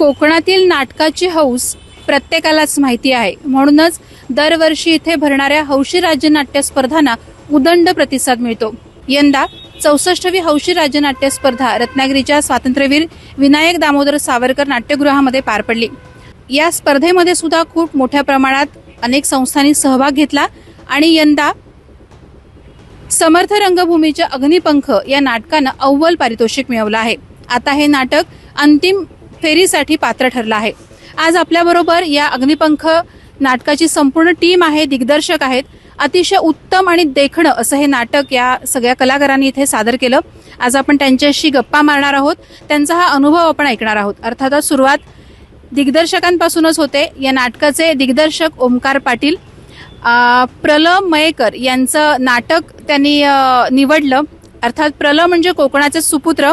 कोकणातील नाटकाची हौस प्रत्येकालाच माहिती आहे. म्हणूनच दरवर्षी इथे भरणाऱ्या हौशी राज्य नाट्य स्पर्धांना उदंड प्रतिसाद मिळतो. यंदा चौसष्टवी हौशी राज्य नाट्य स्पर्धा रत्नागिरीच्या स्वातंत्र्यवीर विनायक दामोदर सावरकर नाट्यगृहामध्ये पार पडली. या स्पर्धेमध्ये सुद्धा खूप मोठ्या प्रमाणात अनेक संस्थांनी सहभाग घेतला आणि यंदा समर्थ रंगभूमीच्या अग्निपंख या नाटकानं अव्वल पारितोषिक मिळवलं आहे. आता हे नाटक अंतिम फेरीसाठी पात्र ठरलं आहे. आज आपल्याबरोबर या अग्निपंख नाटकाची संपूर्ण टीम आहे दिग्दर्शक आहेत. अतिशय उत्तम आणि देखणं असं हे नाटक या सगळ्या कलाकारांनी इथे सादर केलं. आज आपण त्यांच्याशी गप्पा मारणार आहोत. त्यांचा हा अनुभव आपण ऐकणार आहोत. अर्थातच सुरुवात दिग्दर्शकांपासूनच होते. या नाटकाचे दिग्दर्शक ओमकार पाटील अ, प्रलय मयेकर यांचं नाटक त्यांनी निवडलं. अर्थात प्रलय म्हणजे कोकणाचे सुपुत्र.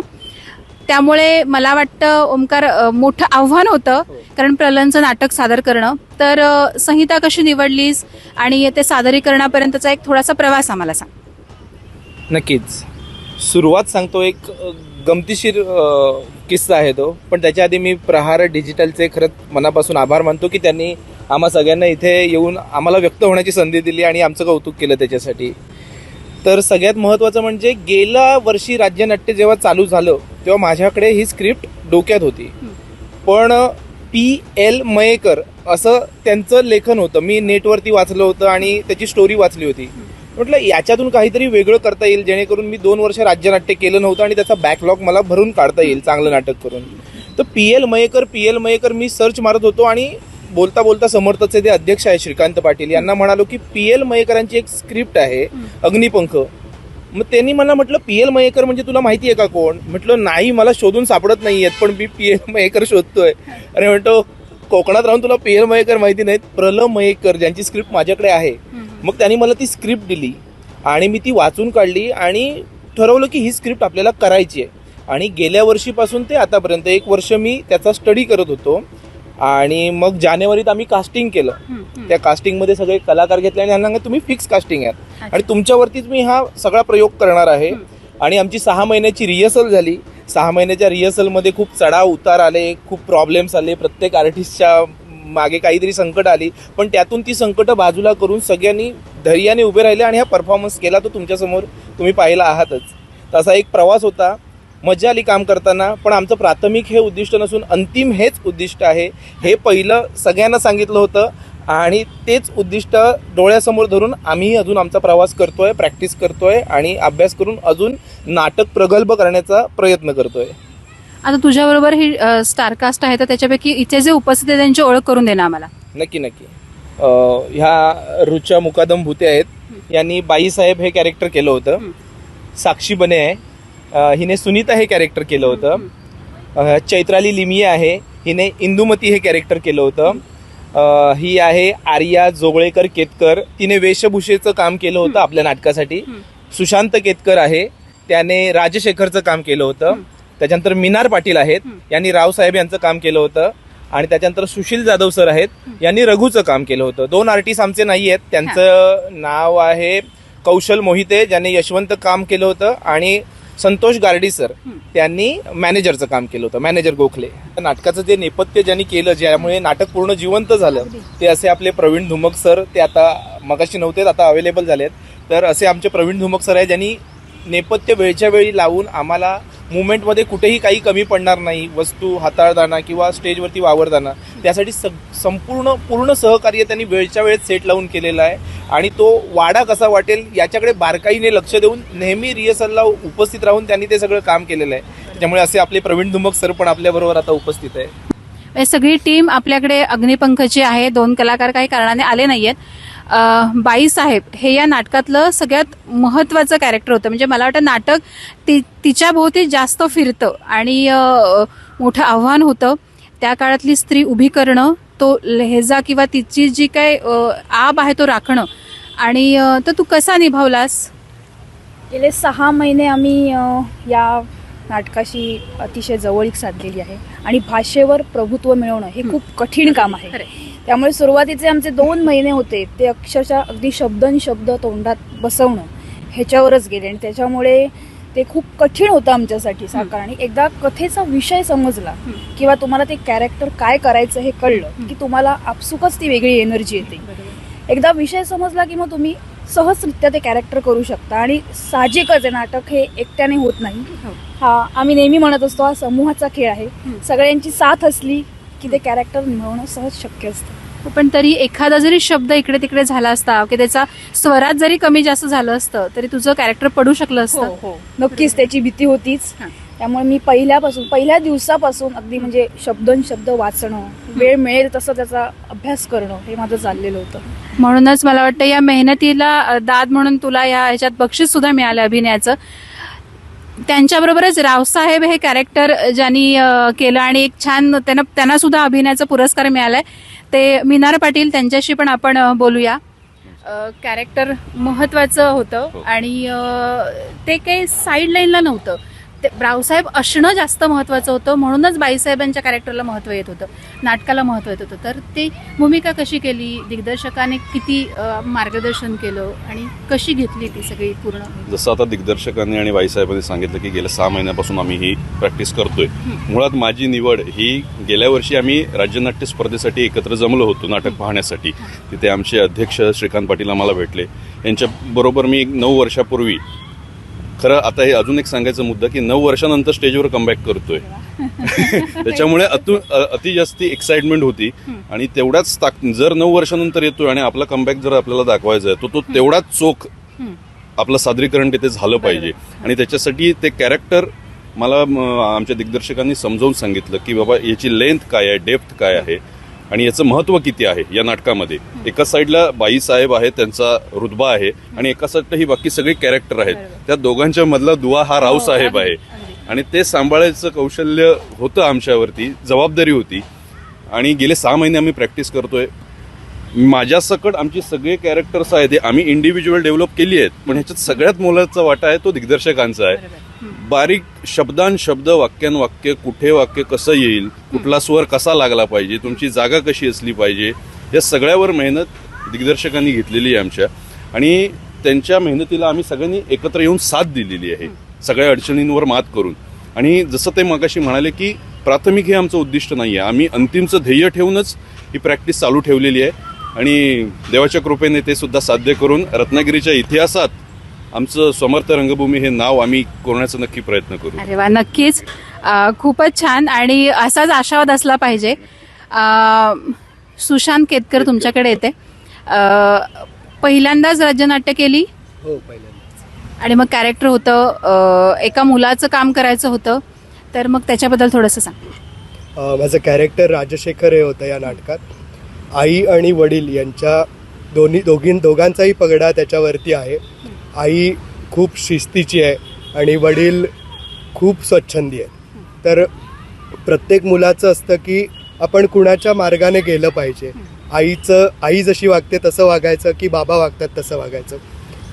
त्यामुळे मला वाटतं ओमकार मोठं आव्हान होतं कारण प्रलयचं नाटक सादर करणं. तर संहिता कशी निवडलीस आणि ते सादरीकरणापर्यंतचा एक थोडासा प्रवास आम्हाला सांग. नक्कीच. सुरुवात सांगतो एक गमतीशीर किस्सा आहे तो. पण त्याच्या आधी मी प्रहार डिजिटलचे खरंच मनापासून आभार मानतो की त्यांनी आम्हा सगळ्यांना इथे येऊन आम्हाला व्यक्त होण्याची संधी दिली आणि आमचं कौतुक केलं त्याच्यासाठी. तर सगळ्यात महत्त्वाचं म्हणजे गेल्या वर्षी राज्यनाट्य जेव्हा चालू झालं तेव्हा माझ्याकडे ही स्क्रिप्ट डोक्यात होती. पण पी एल मयेकर असं त्यांचं लेखन होतं. मी नेटवरती वाचलं होतं आणि त्याची स्टोरी वाचली होती. म्हटलं याच्यातून काहीतरी वेगळं करता येईल जेणेकरून मी दोन वर्ष राज्यनाट्य केलं नव्हतं आणि त्याचा बॅकलॉग मला भरून काढता येईल चांगलं नाटक करून. तर P L Mayekar P L Mayekar मी सर्च मारत होतो आणि बोलता बोलता समर्थचे ते अध्यक्ष आहे श्रीकांत पाटील यांना म्हणालो की पी एल मयेकरांची एक स्क्रिप्ट आहे अग्निपंख. मग त्यांनी मला म्हटलं पी एल मयेकर म्हणजे तुला माहिती आहे का कोण? म्हटलं नाही मला शोधून सापडत नाही आहेत पण मी पी एल मयेकर शोधतोय. आणि म्हणतो कोकणात राहून तुला पी एल मयेकर माहिती नाहीत प्रल मयेकर ज्यांची स्क्रिप्ट माझ्याकडे आहे. मग त्यांनी मला ती स्क्रिप्ट दिली आणि मी ती वाचून काढली आणि ठरवलं की ही स्क्रिप्ट आपल्याला करायची आहे. आणि गेल्या वर्षीपासून ते आतापर्यंत एक वर्ष मी त्याचा स्टडी करत होतो. आणि मग जानेवारीत आम्ही कास्टिंग केलं. त्या कास्टिंगमध्ये सगळे कलाकार घेतले आणि त्यांना तुम्ही फिक्स कास्टिंग आहात आणि तुमच्यावरतीच मी हा सगळा प्रयोग करणार आहे. आणि आमची सहा महिन्याची रिहर्सल झाली. सहा महिन्याच्या रिहर्सलमध्ये खूप चढाव उतार आले खूप प्रॉब्लेम्स आले. प्रत्येक आर्टिस्टच्या मागे काहीतरी संकट आली. पण त्यातून ती संकट बाजूला करून सगळ्यांनी धैर्याने उभे राहिले आणि हा परफॉर्मन्स केला तो तुमच्यासमोर तुम्ही पाहिला आहातच. तसा एक प्रवास होता. मजा आली काम करताना पण आमचं प्राथमिक हे उद्दिष्ट नसून अंतिम हेच उद्दिष्ट आहे. हे पहिलं सगळ्यांना सांगितलं होतं आणि तेच उद्दिष्ट डोळ्यासमोर धरून आम्ही अजून आमचा प्रवास करतोय प्रॅक्टिस करतोय आणि अभ्यास करून अजून नाटक प्रगल्भ करण्याचा प्रयत्न करतोय. आता तुझ्याबरोबर ही स्टारकास्ट आहे तर त्याच्यापैकी इथे जे उपस्थित आहे त्यांची ओळख करून दे ना आम्हाला. नक्की नक्की. ह्या रुचा मुकादम भूते आहेत. यांनी बाईसाहेब हे कॅरेक्टर केलं होतं. साक्षी बने आहे. हिने सुनीता हे कॅरेक्टर केलं होतं. चैत्राली लिमिये आहे. हिने इंदुमती हे कॅरेक्टर केलं होतं. ही आहे आर्या जोगळेकर केतकर. तिने वेशभूषेचं काम केलं होतं आपल्या नाटकासाठी. सुशांत केतकर आहे. त्याने राजशेखरचं काम केलं होतं. त्याच्यानंतर मिनार पाटील आहेत. यांनी रावसाहेब यांचं काम केलं होतं. आणि त्याच्यानंतर सुशील जाधव सर आहेत. यांनी रघुचं काम केलं होतं. दोन आर्टिस्ट आमचे नाही आहेत. त्यांचं नाव आहे कौशल मोहिते ज्यांनी यशवंत काम केलं होतं. आणि संतोष गार्डी सर त्यांनी मॅनेजरचं काम केलं होतं मॅनेजर गोखले. नाटकाचं जे नेपथ्य ज्यांनी केलं ज्यामुळे नाटक पूर्ण जिवंत झालं ते असे आपले प्रवीण धुमक सर ते आता मगाशी नव्हते आता अवेलेबल झालेत. तर असे आमचे प्रवीण धुमक सर आहे ज्यांनी नेपथ्य वेळच्या वेळी लावून आम्हाला मुवमेंटमध्ये कुठेही काही कमी पडणार नाही वस्तू हाताळताना किंवा स्टेजवरती वावरताना त्यासाठी सग संपूर्ण पूर्ण सहकार्य त्यांनी वेळच्या वेळेत सेट लावून केलेलं आहे. आणि तो वाडा कसा वाटेल याच्याकडे बारकाईने लक्ष देऊन नेहमी रिहर्सलला उपस्थित राहून त्यांनी ते सगळं काम केलेलं आहे. त्यामुळे असे आपले प्रवीण धुमक सर पण आपल्याबरोबर आता उपस्थित आहे. हे सगळी टीम आपल्याकडे अग्निपंखची आहे दोन कलाकार काही कारणाने आले नाहीयेत. बाईसाहेब हे या नाटकातलं सगळ्यात महत्वाचं कॅरेक्टर होतं. म्हणजे मला वाटतं नाटक ति तिच्या भोवती जास्त फिरतं आणि मोठं आव्हान होतं. त्या काळातली स्त्री उभी करणं तो लहेजा किंवा तिची जी काय आब आहे तो राखणं. आणि तर तू कसा निभावलास? गेले सहा महिने आम्ही या नाटकाशी अतिशय जवळीक साधलेली आहे. आणि भाषेवर प्रभुत्व मिळवणं हे खूप कठीण काम आहे. त्यामुळे सुरुवातीचे आमचे दोन महिने होते ते अक्षरशः अगदी शब्द आणि शब्द तोंडात बसवणं ह्याच्यावरच गेले आणि त्याच्यामुळे ते खूप कठीण होतं आमच्यासाठी साकार. आणि एकदा कथेचा विषय समजला किंवा तुम्हाला ते कॅरेक्टर काय करायचं हे कळलं की तुम्हाला आपसुकच ती वेगळी एनर्जी येते. एकदा विषय समजला की मग तुम्ही सहजरित्या ते कॅरेक्टर करू शकता. आणि साहजिकच आहे नाटक हे एकट्याने होत नाही. हो. हा आम्ही नेहमी म्हणत असतो हा समूहाचा खेळ आहे. हं. सगळ्यांची साथ असली की ते कॅरेक्टर निभावणं सहज शक्य असतं. पण तरी एखादा जरी शब्द इकडे तिकडे झाला असता की त्याचा स्वरात जरी कमी जास्त झालं असतं तरी तुझं कॅरेक्टर पडू शकलं असतं. हो. नक्कीच त्याची भीती होतीच. हां. त्यामुळे मी पहिल्यापासून पहिल्या दिवसापासून अगदी म्हणजे शब्दन शब्द वाचणं वेळ मिळेल तसं त्याचा अभ्यास करणं हे माझं चाललेलं होतं. म्हणूनच मला वाटतं या मेहनतीला दाद म्हणून तुला या ह्याच्यात बक्षीस सुद्धा मिळालं अभिनयाचं. त्यांच्याबरोबरच रावसाहेब हे कॅरेक्टर ज्यांनी केलं आणि एक छान त्यांना त्यांना सुद्धा अभिनयाचा पुरस्कार मिळालाय. ते मिनार पाटील त्यांच्याशी पण आपण बोलूया. कॅरेक्टर महत्वाचं होतं हो. आणि ते काही साईड लाईनला नव्हतं. ते रावसाहेब असणं जास्त महत्वाचं होतं म्हणूनच बाईसाहेबांच्या कॅरेक्टरला महत्त्व येत होतं नाटकाला महत्त्व येत होतं. तर ती भूमिका कशी केली दिग्दर्शकाने किती मार्गदर्शन केलं आणि कशी घेतली ती सगळी पूर्ण? जसं आता दिग्दर्शकांनी आणि बाईसाहेबांनी सांगितलं की गेल्या सहा महिन्यापासून आम्ही ही प्रॅक्टिस करतोय. मुळात माझी निवड ही गेल्या वर्षी आम्ही राज्यनाट्य स्पर्धेसाठी एकत्र जमलो होतो नाटक पाहण्यासाठी. तिथे आमचे अध्यक्ष श्रीकांत पाटील आम्हाला भेटले. यांच्या बरोबर मी नऊ वर्षापूर्वी खरं आता हे अजून एक सांगायचा मुद्दा की नऊ वर्षानंतर स्टेजवर कमबॅक करतोय. त्याच्यामुळे अतु अति जास्ती एक्साइटमेंट होती. आणि तेवढाच ताक जर नऊ वर्षानंतर येतोय आणि आपला कमबॅक जर आपल्याला दाखवायचा आहे तो तो तेवढाच चोख. आपलं सादरीकरण तिथे झालं पाहिजे. आणि त्याच्यासाठी ते कॅरेक्टर मला आमच्या दिग्दर्शकांनी समजावून सांगितलं की बाबा याची लेंथ काय आहे डेप्थ काय आहे. आणि याचं महत्त्व किती आहे या नाटकामध्ये? एका साईडला बाई साहेब आहे त्यांचा रुतबा आहे आणि एका साईडला ही बाकी सगळी कॅरेक्टर आहेत. त्या दोघांच्या मधला दुवा हा राव साहेब आहे. आणि ते सांभाळायचं कौशल्य होतं आमच्यावरती जबाबदारी होती. आणि गेले सहा महिने आम्ही प्रॅक्टिस करतोय. माझ्या सकट आमची सगळे कॅरेक्टर्स आहेत हे आम्ही इंडिव्हिज्युअल डेव्हलप केली आहेत. पण ह्याच्यात सगळ्यात मोलाचा वाटा आहे तो दिग्दर्शकांचा आहे. बारीक शब्दान शब्द वाक्यान वाक्य कुठे वाक्य कसं येईल कुठला स्वर कसा लागला पाहिजे तुमची जागा कशी असली पाहिजे या सगळ्यावर मेहनत दिग्दर्शकांनी घेतलेली आहे आमच्या. आणि त्यांच्या मेहनतीला आम्ही सगळ्यांनी एकत्र येऊन साथ दिलेली आहे सगळ्या अडचणींवर मात करून. आणि जसं ते मगाशी म्हणाले की प्राथमिक हे आमचं उद्दिष्ट नाही आहे. आम्ही अंतिमचं ध्येय ठेवूनच ही प्रॅक्टिस चालू ठेवलेली आहे. आणि देवाच्या कृपेने ते सुद्धा साध्य करून रत्नागिरीच्या इतिहासात आमचं समर्थ रंगभूमी हे नाव आम्ही कोरण्याचा नक्की प्रयत्न करू. अरे वा नक्कीच. अ, खूपच छान आणि असाच आशावाद असला पाहिजे. अ, सुशांत केतकर तुमच्याकडे येते. अ, पहिल्यांदाच राज्यनाट्य केली. हो पहिल्यांदा आणि मग कॅरेक्टर होतं अ, एका मुलाचं काम करायचं होतं. तर मग त्याच्याबद्दल थोडंसं सांग. अ, माझं कॅरेक्टर राजशेखर हे होतं या नाटकात. आई आणि वडील यांच्या दोन्ही दोघी दोघांचाही पगडा त्याच्यावरती आहे. आई खूप शिस्तीची आहे आणि वडील खूप स्वच्छंदी आहे तर प्रत्येक मुलाचं असतं की आपण कुणाच्या मार्गाने गेलं पाहिजे. आईचं आई जशी वागते तसं वागायचं की बाबा वागतात तसं वागायचं.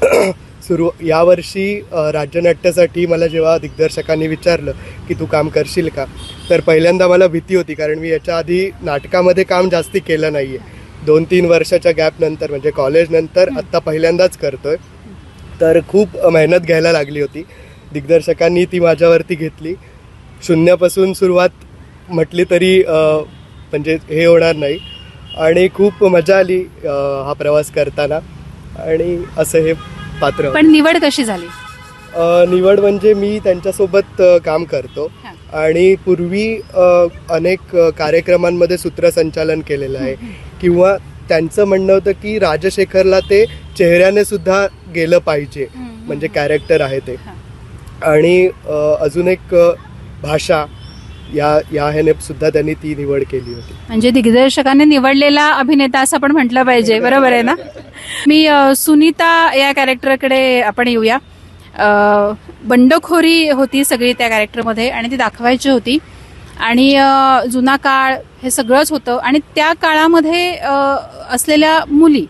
सुरू यावर्षी राज्यनाट्यासाठी मला जेव्हा दिग्दर्शकांनी विचारलं की तू काम करशील का? तर पहिल्यांदा मला भीती होती कारण मी याच्या आधी नाटकामध्ये काम जास्ती केलं नाही आहे दोन तीन वर्षाच्या गॅपनंतर म्हणजे कॉलेजनंतर आत्ता पहिल्यांदाच करतोय. तर खूप मेहनत घ्यायला लागली होती. दिग्दर्शकांनी ती माझ्यावरती घेतली. शून्यापासून सुरुवात म्हटली तरी म्हणजे हे होणार नाही. आणि खूप मजा आली हा प्रवास करताना. आणि असं हे पात्र पण निवड कशी झाली? निवड म्हणजे मी त्यांच्यासोबत काम करतो. आणि पूर्वी अनेक कार्यक्रमांमध्ये सूत्रसंचालन केलेलं आहे. किंवा त्यांचं म्हणणं होतं की राजशेखरला ते चेहऱ्याने सुद्धा गेलं पाहिजे. म्हणजे कॅरेक्टर आहे ते. आणि अजून एक भाषा या या ह्याने सुद्धा त्यांनी ती निवड केली होती. म्हणजे दिग्दर्शकाने निवडलेला अभिनेता असं पण म्हटलं पाहिजे. बरोबर आहे ना? मी सुनीता या कॅरेक्टरकडे आपण येऊया. बंडखोरी होती सगळी त्या कॅरेक्टरमध्ये आणि ती दाखवायची होती. आणि जुना काळ हे सगळंच होतं. आणि त्या काळामध्ये असलेल्या मुली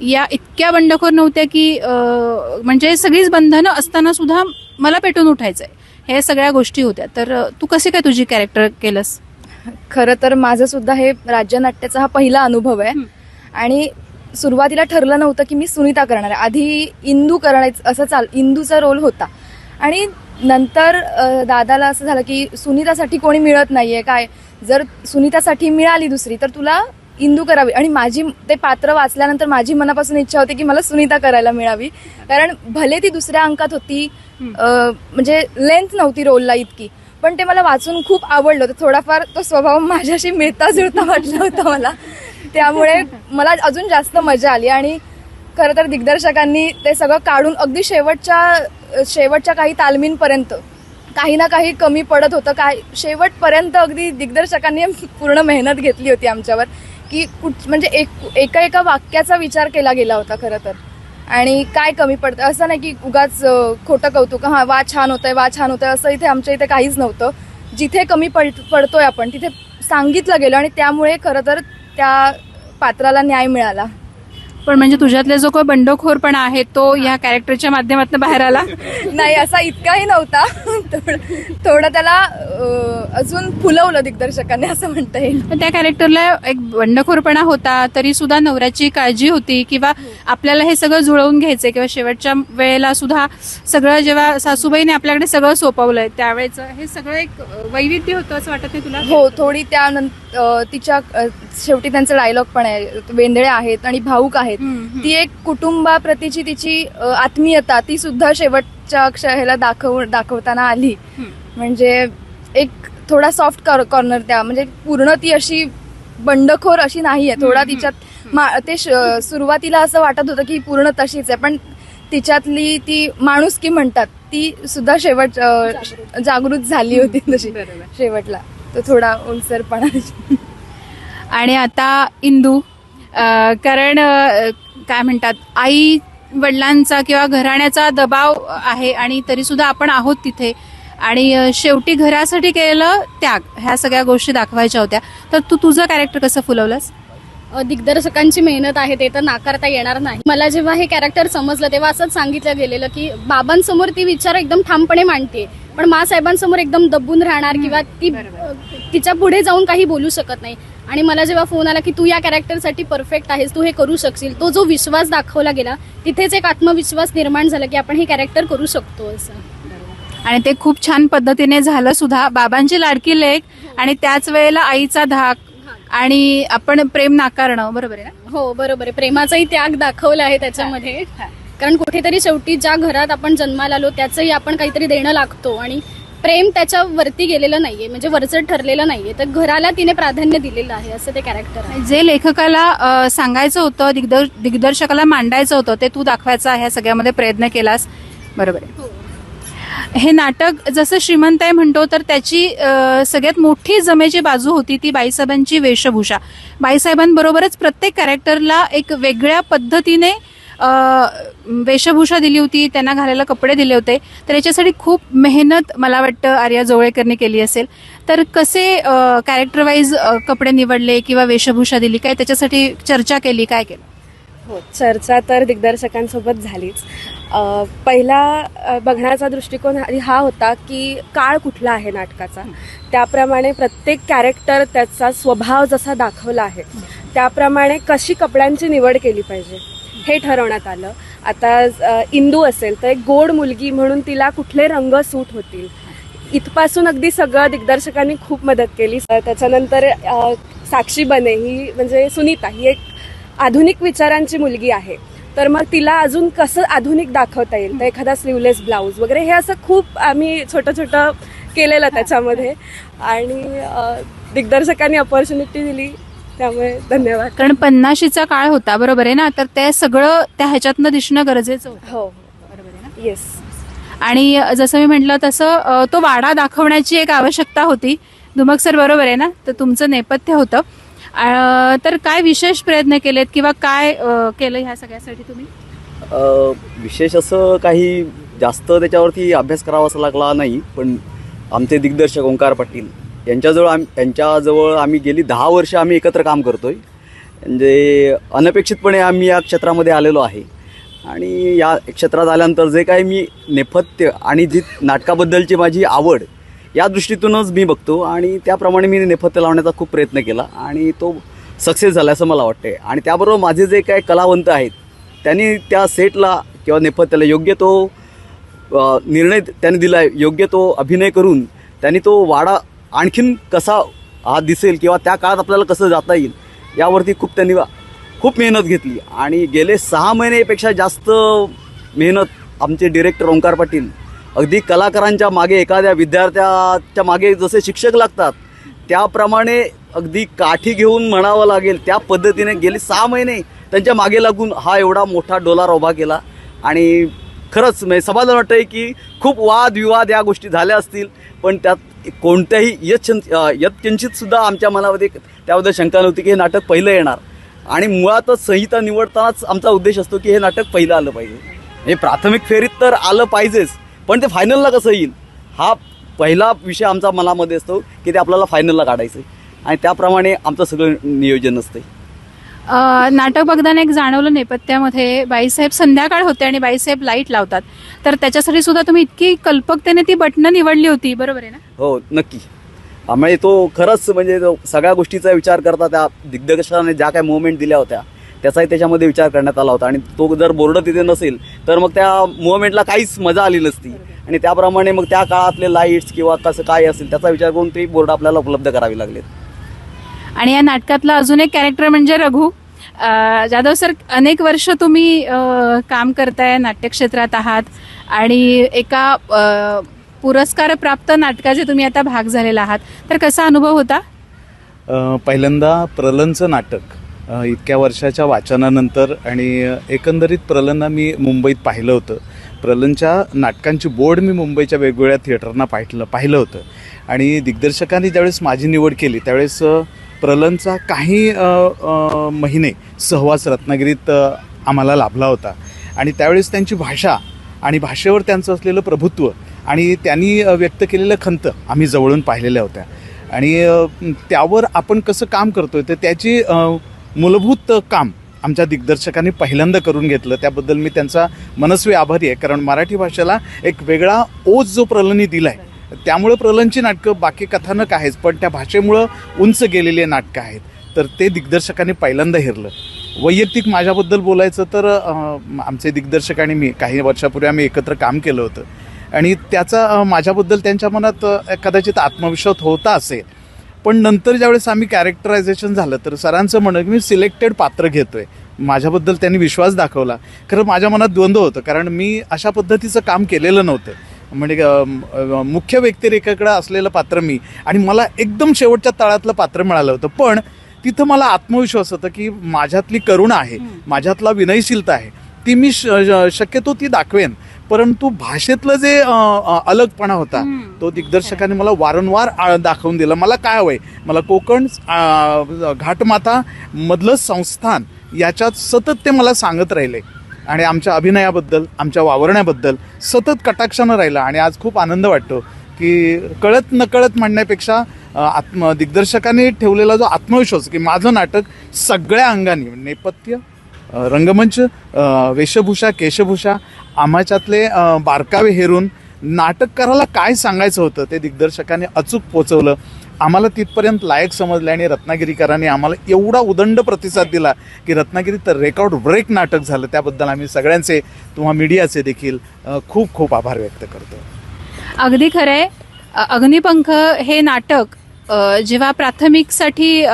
या इतक्या बंडखोर नव्हत्या की म्हणजे सगळीच बंधनं असताना सुद्धा मला पेटून उठायचंय. हे सगळ्या गोष्टी होत्या. तर तू कसे काय तुझी कॅरेक्टर केलंस? खरं तर माझं सुद्धा हे राज्यनाट्याचा हा पहिला अनुभव आहे. आणि सुरुवातीला ठरलं नव्हतं की मी सुनीता करणार आहे. आधी इंदू करायचं असं चाल इंदूचा रोल होता. आणि नंतर दादाला असं झालं की सुनीतासाठी कोणी मिळत नाहीये काय? जर सुनीतासाठी मिळाली दुसरी तर तुला इंदू करावी. आणि माझी ते पात्र वाचल्यानंतर माझी मनापासून इच्छा होती की मला सुनीता करायला मिळावी. कारण भले ती दुसऱ्या अंकात होती म्हणजे लेंथ नव्हती रोलला इतकी पण ते मला वाचून खूप आवडलं होतं. थोडाफार तो स्वभाव माझ्याशी मिळता जुळता वाटला होता मला. त्यामुळे मला अजून जास्त मजा आली आणि खरं तर दिग्दर्शकांनी ते सगळं काढून अगदी शेवटच्या शेवटच्या काही तालमींपर्यंत काही ना काही कमी पडत होतं. काय शेवटपर्यंत अगदी दिग्दर्शकांनी पूर्ण मेहनत घेतली होती आमच्यावर. की कुठ म्हणजे एक एका एका वाक्याचा विचार केला गेला होता खरं तर. आणि काय कमी पडतं? असं नाही की उगाच खोटं कौतुक हां वा छान होतंय वा छान होतंय असं इथे आमच्या इथे काहीच नव्हतं. जिथे कमी पड पडतोय आपण तिथे सांगितलं गेलं आणि त्यामुळे खरं तर त्या पात्राला न्याय मिळाला. पण म्हणजे तुझ्यातला जो काही बंडखोरपणा आहे तो या कॅरेक्टरच्या माध्यमातून बाहेर आला? नाही असा इतकाही नव्हता. थोडं थोडं त्याला अजून फुलवलं दिग्दर्शकांनी असं म्हणता येईल. पण त्या कॅरेक्टरला एक बंडखोरपणा होता तरी सुद्धा नवऱ्याची काळजी होती किंवा आपल्याला हे सगळं जुळवून घ्यायचंय किंवा शेवटच्या वेळेला सुद्धा सगळं जेव्हा सासूबाईने आपल्याकडे सगळं सोपवलंय त्यावेळेच हे सगळं एक वैविध्य होतं असं वाटत नाही तुला? हो थोडी त्यानंतर तिच्या शेवटी त्यांचे डायलॉग पण आहे. वेंदळे आहेत आणि भाऊक आहेत. हम्म. ती एक कुटुंबाप्रतीची तिची आत्मीयता ती सुद्धा शेवटच्या अक्ष ह्याला दाखव दाखवताना आली. म्हणजे एक थोडा सॉफ्ट कॉर्नर त्या म्हणजे पूर्ण ती अशी बंडखोर अशी नाहीये. थोडा तिच्यात ते सुरुवातीला असं वाटत होतं की पूर्ण तशीच आहे. पण तिच्यातली ती माणुसकी म्हणतात ती सुद्धा शेवट जागृत. झाली होती तशी. शेवटला. तो थोडा ओलसरपणा आणि आता इंदू. कारण काय म्हणतात आई वडिलांचा किंवा घराण्याचा दबाव आहे आणि तरी सुद्धा आपण आहोत तिथे. आणि शेवटी घरासाठी केलेलं त्याग ह्या सगळ्या गोष्टी दाखवायच्या होत्या. तर तू तुझं कॅरेक्टर कसं फुलवलंस? दिग्दर्शकांची मेहनत आहे ते तर नाकारता येणार नाही. मला जेव्हा हे कॅरेक्टर समजलं तेव्हा असंच सांगितलं गेलेलं की बाबांसमोर ती विचार एकदम ठामपणे मांडते. पण मासाहेबांसमोर एकदम दबून राहणार किंवा ती तिच्या पुढे जाऊन काही बोलू शकत नाही. आणि मला जेव्हा फोन आला की तू या कॅरेक्टरसाठी परफेक्ट आहेस तू हे करू शकशील तो जो विश्वास दाखवला गेला तिथेच एक आत्मविश्वास निर्माण झाला की आपण हे कॅरेक्टर करू शकतो असं. आणि ते खूप छान पद्धतीने झालं सुद्धा. बाबांची लाडकी लेख आणि त्याच वेळेला आईचा धाक आणि आपण प्रेम नाकारणं बरोबर आहे ना? हो बरोबर आहे. प्रेमाचाही त्याग दाखवला आहे त्याच्यामध्ये. कारण कुठेतरी शेवटी ज्या घरात आपण जन्माला आलो त्याचंही आपण काहीतरी देणं लागतो आणि प्रेम त्याच्या वरती गेलेलं नाहीये म्हणजे वरचढ ठरलेलं नाहीये. तर घराला तिने प्राधान्य दिलेलं आहे असं ते कॅरेक्टर आहे. जे लेखकाला अ, सांगायचं होतं दिग्दर दिग्दर्शकाला मांडायचं होतं ते तू दाखवायचा ह्या सगळ्यामध्ये प्रयत्न केलास. बरोबर आहे. हे. नाटक जसं श्रीमंत आहे म्हणतो तर त्याची अ, सगळ्यात मोठी जमेची बाजू होती ती बाईसाहेबांची वेशभूषा. बाईसाहेबांबरोबरच प्रत्येक कॅरेक्टरला एक वेगळ्या पद्धतीने वेशभूषा दिली होती त्यांना घालायला कपडे दिले होते तर याच्यासाठी खूप मेहनत मला वाटतं आर्या जोवळेकरने केली असेल. तर कसे कॅरेक्टर वाईज कपडे निवडले किंवा वेशभूषा दिली काय त्याच्यासाठी चर्चा केली काय केलं? हो चर्चा तर दिग्दर्शकांसोबत झालीच. पहिला बघण्याचा दृष्टिकोन हा होता की काळ कुठला आहे नाटकाचा? त्याप्रमाणे प्रत्येक कॅरेक्टर त्याचा स्वभाव जसा दाखवला आहे त्याप्रमाणे कशी कपड्यांची निवड केली पाहिजे? हे ठरवण्यात आलं. आता इंदू असेल तर एक गोड मुलगी म्हणून तिला कुठले रंग सूट होतील? इथपासून अगदी सगळं दिग्दर्शकांनी खूप मदत केली. त्याच्यानंतर साक्षी बने ही म्हणजे सुनीता ही एक आधुनिक विचारांची मुलगी आहे. तर मग तिला अजून कसं आधुनिक दाखवता येईल? तर एखादा स्लीवलेस ब्लाऊज वगैरे हे असं खूप आम्ही छोटं छोटं केलेलं त्याच्यामध्ये. आणि दिग्दर्शकांनी अपॉर्च्युनिटी दिली. त्यामुळे धन्यवाद. कारण पन्नाशीचा काळ होता बरोबर आहे ना? तर ते सगळं त्या ह्याच्यातनं दिसणं गरजेचं होतं. हो. बरोबर आहे ना? येस आणि जसं मी म्हटलं तसं तो वाडा दाखवण्याची एक आवश्यकता होती. दुमक सर बरोबर आहे ना? तर तुमचं नेपथ्य होतं. तर काय विशेष प्रयत्न केलेत किंवा काय केलं ह्या सगळ्यासाठी तुम्ही? विशेष असं काही जास्त त्याच्यावरती अभ्यास करावा असं लागला नाही पण आमचे दिग्दर्शक ओंकार पाटील यांच्याजवळ आम यांच्याजवळ आम्ही गेली दहा वर्ष आम्ही एकत्र काम करतो आहे म्हणजे अनपेक्षितपणे आम्ही या क्षेत्रामध्ये आलेलो आहे. आणि या क्षेत्रात आल्यानंतर जे काही मी नेपथ्य आणि जी नाटकाबद्दलची माझी आवड या दृष्टीतूनच मी बघतो आणि त्याप्रमाणे मी नेपथ्य लावण्याचा खूप प्रयत्न केला आणि तो सक्सेस झाला असं मला वाटते आणि त्याबरोबर माझे जे काही कलावंत आहेत त्यांनी त्या सेटला किंवा नेपथ्याला योग्य तो निर्णय त्यांनी दिला आहे योग्य तो अभिनय करून त्यांनी तो वाडा आणखीन कसा हा दिसेल किंवा त्या काळात आपल्याला कसं जाता येईल यावरती खूप त्यांनी खूप मेहनत घेतली. आणि गेले सहा महिनेपेक्षा जास्त मेहनत आमचे डिरेक्टर ओंकार पाटील अगदी कलाकारांच्या मागे एखाद्या विद्यार्थ्याच्या मागे जसे शिक्षक लागतात त्याप्रमाणे अगदी काठी घेऊन म्हणावं लागेल त्या पद्धतीने गेले सहा महिने त्यांच्या मागे लागून हा एवढा मोठा डोलार उभा केला. आणि खरंच म्हणजे समाधान वाटतंय की खूप वादविवाद या गोष्टी झाल्या असतील पण त्यात कोणत्याही यत यत्किंचित सुद्धा आमच्या मनामध्ये त्याबद्दल शंका नव्हती की हे नाटक पहिलं येणार. आणि मुळातच संहिता निवडतानाच आमचा उद्देश असतो की हे नाटक पहिलं आलं पाहिजे. हे प्राथमिक फेरीत तर आलं पाहिजेच पण ते फायनलला कसं येईल? हा पहिला विषय आमचा मनामध्ये असतो की ते आपल्याला फायनलला काढायचं आहे आणि त्याप्रमाणे आमचं सगळं नियोजन असतं नाटक बघताना एक जाणवलं नेपथ्यामध्ये बाईसाहेब संध्याकाळ होते आणि बाईसाहेब लाइट लावतात. तर त्याच्यासाठी सुद्धा तुम्ही इतकी कल्पकतेने ती बटणं निवडली होती बरोबर आहे ना? हो नक्की. त्यामुळे तो खरंच म्हणजे सगळ्या गोष्टीचा विचार करता त्या दिग्दर्शकाने ज्या काही मुवमेंट दिल्या होत्या त्याचाही त्याच्यामध्ये विचार करण्यात आला होता. आणि तो जर बोर्ड तिथे नसेल तर मग त्या मुवमेंटला काहीच मजा आली नसती. आणि त्याप्रमाणे मग त्या काळातले लाईट्स किंवा कसं काय असेल त्याचा विचार करून ते बोर्ड आपल्याला उपलब्ध करावी लागलेत. आणि या नाटकातला अजून एक कॅरेक्टर म्हणजे रघु. जाधव सर अनेक वर्ष तुम्ही काम करताय नाट्यक्षेत्रात आहात आणि एका पुरस्कारप्राप्त नाटकाचे तुम्ही आता भाग झालेला आहात. तर कसा अनुभव होता? पहिल्यांदा प्रलनचं नाटक इतक्या वर्षाच्या वाचनानंतर आणि एकंदरीत प्रलनना मी मुंबईत पाहिलं होतं. प्रलनच्या नाटकांची बोर्ड मी मुंबईच्या वेगवेगळ्या थिएटरना पाहिलं पाहिलं होतं. आणि दिग्दर्शकांनी ज्यावेळेस माझी निवड केली त्यावेळेस प्रलनचा काही महिने सहवास रत्नागिरीत आम्हाला लाभला होता. आणि त्यावेळेस त्यांची भाषा आणि भाषेवर त्यांचं असलेलं प्रभुत्व आणि त्यांनी व्यक्त केलेलं खंत आम्ही जवळून पाहिलेल्या होत्या. आणि त्यावर आपण कसं काम करतोय तर त्याची मूलभूत काम आमच्या दिग्दर्शकांनी पहिल्यांदा करून घेतलं. त्याबद्दल मी त्यांचा मनस्वी आभारी आहे कारण मराठी भाषेला एक वेगळा ओझ जो प्रलनी दिला आहे त्यामुळं प्रलनची नाटकं बाकी कथानक आहेच पण त्या भाषेमुळं उंच गेलेली नाटकं आहेत. तर ते दिग्दर्शकाने पहिल्यांदा हिरलं. वैयक्तिक माझ्याबद्दल बोलायचं तर आमचे दिग्दर्शक आणि मी काही वर्षापूर्वी आम्ही एकत्र काम केलं होतं. आणि त्याचा माझ्याबद्दल त्यांच्या मनात कदाचित आत्मविश्वास होता असेल. पण नंतर ज्यावेळेस आम्ही कॅरेक्टरायझेशन झालं तर सरांचं म्हणणं की मी सिलेक्टेड पात्र घेतोय. माझ्याबद्दल त्यांनी विश्वास दाखवला. खरं माझ्या मनात द्वंद्व होतं कारण मी अशा पद्धतीचं काम केलेलं नव्हतं. म्हणजे मुख्य व्यक्तिरेखेकडं असलेलं पात्र मी. आणि मला एकदम शेवटच्या तळातलं पात्र मिळालं होतं. पण तिथं मला आत्मविश्वास होता की माझ्यातली करुणा आहे माझ्यातला विनयशीलता आहे ती मी शक्यतो ती दाखवेन. परंतु भाषेतलं जे अलगपणा होता तो दिग्दर्शकाने मला वारंवार दाखवून दिला. मला काय हवंय? मला कोकण घाटमाथा मधलं संस्थान याच्यात सतत ते मला सांगत राहिले. आणि आमच्या अभिनयाबद्दल आमच्या वावरण्याबद्दल सतत कटाक्षानं राहिला आणि आज खूप आनंद वाटतो की कळत नकळत म्हणण्यापेक्षा आत्म दिग्दर्शकाने ठेवलेला जो आत्मविश्वास की माझं नाटक सगळ्या अंगाने म्हणजे नेपथ्य रंगमंच वेशभूषा केशभूषा आमाच्यातले बारकावे हेरून नाटककाराला काय सांगायचं होतं ते दिग्दर्शकाने अचूक पोचवलं. आम्हाला तिथपर्यंत लायक समजलं आणि रत्नागिरीकरांनी आम्हाला एवढा उदंड प्रतिसाद दिला की रत्नागिरी तर रेकॉर्ड ब्रेक नाटक झालं. त्याबद्दल आम्ही सगळ्यांचे किंवा मीडियाचे देखील खूप खूप आभार व्यक्त करतो. अगदी खरंय. आहे अग्निपंख हे नाटक जेव्हा प्राथमिकसाठी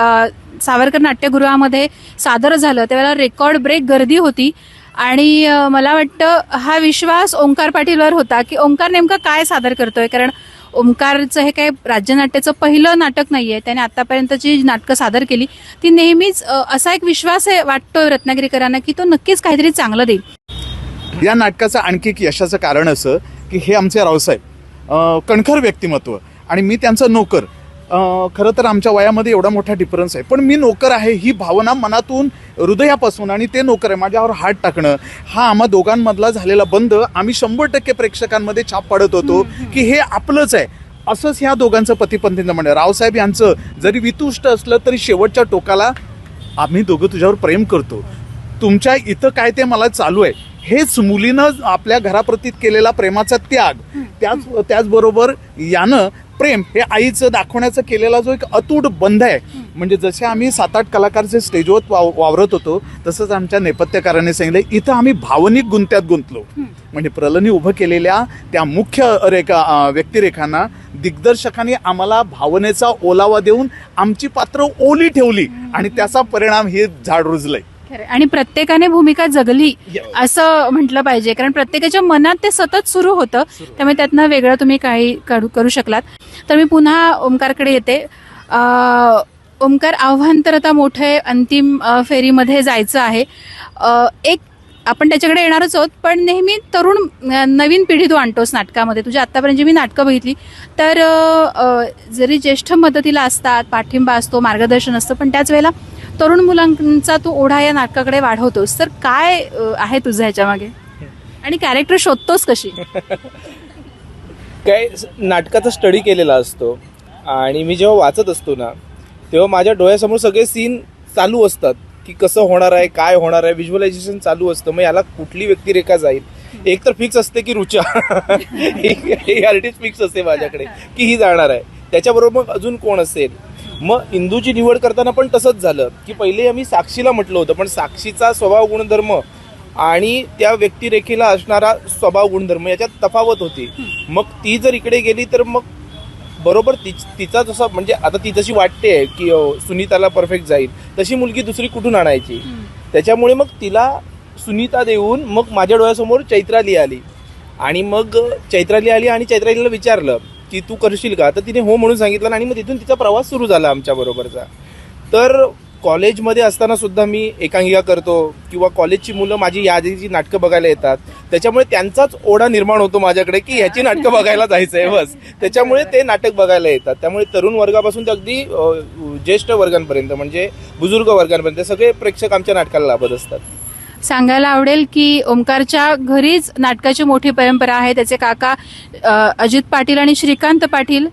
सावरकर नाट्यगृहामध्ये सादर झालं त्यावेळेला रेकॉर्ड ब्रेक गर्दी होती. आणि मला वाटतं हा विश्वास ओंकार पाटीलवर होता की ओंकार नेमकं काय सादर करतोय? कारण ओंकारचं हे काय राज्यनाट्याचं पहिलं नाटक नाहीये त्याने आतापर्यंत जी नाटकं सादर केली ती नेहमीच असा एक विश्वास आहे वाटतोय रत्नागिरीकरांना की तो नक्कीच काहीतरी चांगलं देईल. या नाटकाचं आणखी एक यशाचं कारण असं की हे आमचे रावसाहेब कणखर व्यक्तिमत्व आणि मी त्यांचं नोकर खरं तर आमच्या वयामध्ये एवढा मोठा डिफरन्स आहे. पण मी नोकर आहे ही भावना मनातून हृदयापासून आणि ते नोकर आहे माझ्यावर हात टाकणं हा आम्हा दोघांमधला झालेला बंद आम्ही शंभर टक्के प्रेक्षकांमध्ये छाप पाडत होतो की हे आपलंच आहे. असंच ह्या दोघांचं पतीपत्नीचं म्हणणं. रावसाहेब यांचं जरी वितुष्ट असलं तरी शेवटच्या टोकाला आम्ही दोघं तुझ्यावर प्रेम करतो. तुमच्या इथं काय ते मला चालू आहे. हेच मुलीनं आपल्या घराप्रती केलेला प्रेमाचा त्याग. त्याच त्याचबरोबर यानं प्रेम हे आईचं दाखवण्याचा केलेला जो एक अतूट बंध आहे. म्हणजे जसे आम्ही सात आठ कलाकार जे स्टेजवर वाव वावरत होतो तसंच आमच्या नेपथ्यकाराने सांगितलं इथं आम्ही भावनिक गुंत्यात गुंतलो. म्हणजे प्रलनी उभं केलेल्या त्या मुख्य रेखा व्यक्तिरेखांना दिग्दर्शकांनी आम्हाला भावनेचा ओलावा देऊन आमची पात्र ओली ठेवली. आणि त्याचा परिणाम हे झाड रुजलंय. आणि प्रत्येकाने भूमिका जगली असं म्हटलं पाहिजे. कारण प्रत्येकाच्या मनात ते सतत सुरू होतं. त्यामुळे त्यातनं वेगळं तुम्ही काही करू शकलात. तर मी पुन्हा ओमकारकडे येते. ओमकार आव्हान तर आता मोठं अंतिम फेरीमध्ये जायचं आहे. एक आपण त्याच्याकडे येणारच आहोत पण नेहमी तरुण नवीन पिढी तू आणतोस नाटकामध्ये. तुझ्या आत्तापर्यंत जी मी नाटकं बघितली तर जरी ज्येष्ठ मदतीला असतात पाठिंबा असतो मार्गदर्शन असतं पण त्याच वेळेला तरुण मुलांचा तू ओढा या नाटकाकडे वाढवतोस. तर काय आहे तुझं ह्याच्यामागे? आणि कॅरेक्टर शोधतोस कशी? काय नाटकाचा स्टडी केलेला असतो. आणि मी जेव्हा वाचत असतो ना तेव्हा माझ्या डोळ्यासमोर सगळे सीन चालू असतात. की कसं होणार आहे काय होणार आहे व्हिज्युअलायझेशन चालू असतं. मग याला कुठली व्यक्तिरेखा जाईल? एक तर फिक्स असते की रुचा ही आर्टिस्ट फिक्स असते माझ्याकडे की ही जाणार आहे. त्याच्याबरोबर मग अजून कोण असेल? मग इंदूची निवड करताना पण तसंच झालं की पहिले आम्ही साक्षीला म्हटलं होतं पण साक्षीचा स्वभाव गुणधर्म आणि त्या व्यक्तिरेखेला असणारा स्वभाव गुणधर्म याच्यात तफावत होती. मग ती जर इकडे गेली तर मग बरोबर तिच तिचा जसा म्हणजे आता ती जशी वाटते की सुनीताला परफेक्ट जाईल तशी मुलगी दुसरी कुठून आणायची? त्याच्यामुळे मग तिला सुनीता देऊन मग माझ्या डोळ्यासमोर चैत्राली आली. आणि मग चैत्राली आली आणि चैत्रालीला विचारलं की तू करशील का? तर तिने हो म्हणून सांगितलं आणि मग तिथून तिचा प्रवास सुरू झाला आमच्या बरोबरचा. तर कॉलेजमध्ये असताना सुद्धा मी एकांकिका करतो किंवा कॉलेजची मुलं माझी या आधीची नाटकं बघायला येतात. त्याच्यामुळे त्यांचाच ओढा निर्माण होतो माझ्याकडे की ह्याची नाटकं बघायला जायचं आहे बस. त्याच्यामुळे ते नाटक बघायला येतात. त्यामुळे तरुण वर्गापासून ते अगदी ज्येष्ठ वर्गांपर्यंत म्हणजे बुजुर्ग वर्गांपर्यंत सगळे प्रेक्षक आमच्या नाटकाला लाभत असतात. सांगायला आवडेल की ओमकारच्या घरीच नाटकाची मोठी परंपरा आहे. त्याचे काका अजित पाटील आणि श्रीकांत पाटील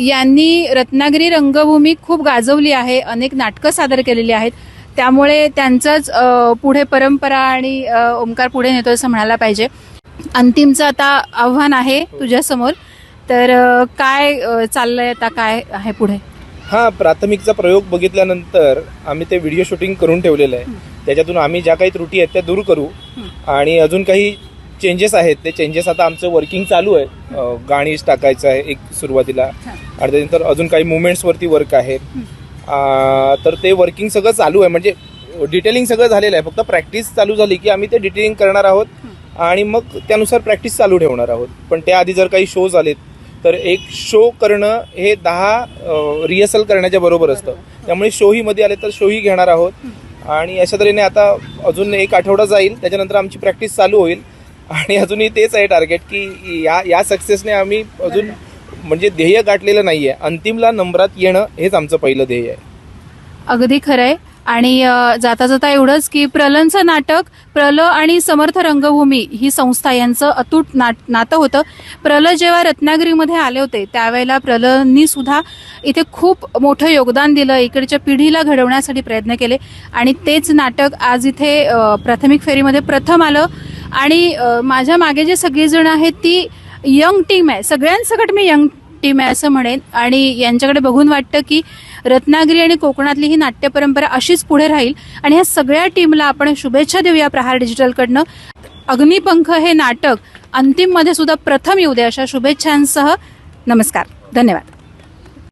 यांनी रत्नागिरी रंगभूमी खूप गाजवली आहे. अनेक नाटकं सादर केलेली आहेत. त्यामुळे त्यांचंच पुढे परंपरा आणि ओमकार पुढे नेतो असं म्हणायला पाहिजे. अंतिमचं आता आव्हान आहे तुझ्यासमोर. तर काय चाललंय आता? काय आहे पुढे? हा प्राथमिकचा प्रयोग बघितल्यानंतर आम्ही ते व्हिडिओ शूटिंग करून ठेवलेलं आहे. त्याच्यातून आम्ही ज्या काही त्रुटी आहेत त्या दूर करू. आणि अजून काही चेंजेस आहेत. ते चेंजेस आता आमचं वर्किंग चालू आहे. गाणी टाकायचं आहे एक सुरुवातीला. आणि त्यानंतर अजून काही मुवमेंट्सवरती वर्क आहे. तर ते वर्किंग सगळं चालू आहे. म्हणजे डिटेलिंग सगळं झालेलं आहे. फक्त प्रॅक्टिस चालू झाली की आम्ही ते डिटेलिंग करणार आहोत. आणि मग त्यानुसार प्रॅक्टिस चालू ठेवणार आहोत. पण त्याआधी जर काही शोज आलेत तर एक शो करणं हे दहा रिहर्सल करण्याच्या बरोबर असतं. त्यामुळे शोही मध्ये आले तर शोही घेणार आहोत. आणि अशा तऱ्हेने आता अजून एक आठवडा जाईल. त्याच्यानंतर आमची प्रॅक्टिस चालू होईल. आणि अजूनही तेच आहे टार्गेट की या या सक्सेसने आम्ही अजून म्हणजे ध्येय गाठलेलं नाही आहे अंतिमला नंबरात येणं हेच आमचं पहिलं ध्येय आहे. अगदी आहे आणि जाता जाता एवढंच की प्रलनचं नाटक प्रल आणि समर्थ रंगभूमी ही संस्था यांचं अतूट नाट नातं होतं. प्रल जेव्हा रत्नागिरीमध्ये आले होते त्यावेळेला प्रलनी सुद्धा इथे खूप मोठं योगदान दिलं इकडच्या पिढीला घडवण्यासाठी प्रयत्न केले. आणि तेच नाटक आज इथे प्राथमिक फेरीमध्ये प्रथम आलं. आणि माझ्या मागे जे सगळेजण आहेत ती यंग टीम आहे. सगळ्यांसकट मी यंग टीम आहे असं म्हणेन. आणि यांच्याकडे बघून वाटतं की रत्नागिरी आणि कोकणातली ही नाट्य परंपरा अशीच पुढे राहील. आणि ह्या सगळ्या टीमला आपण शुभेच्छा देऊया प्रहार डिजिटलकडनं. अग्निपंख हे नाटक अंतिममध्ये सुद्धा प्रथम येऊ दे अशा शुभेच्छांसह नमस्कार. धन्यवाद.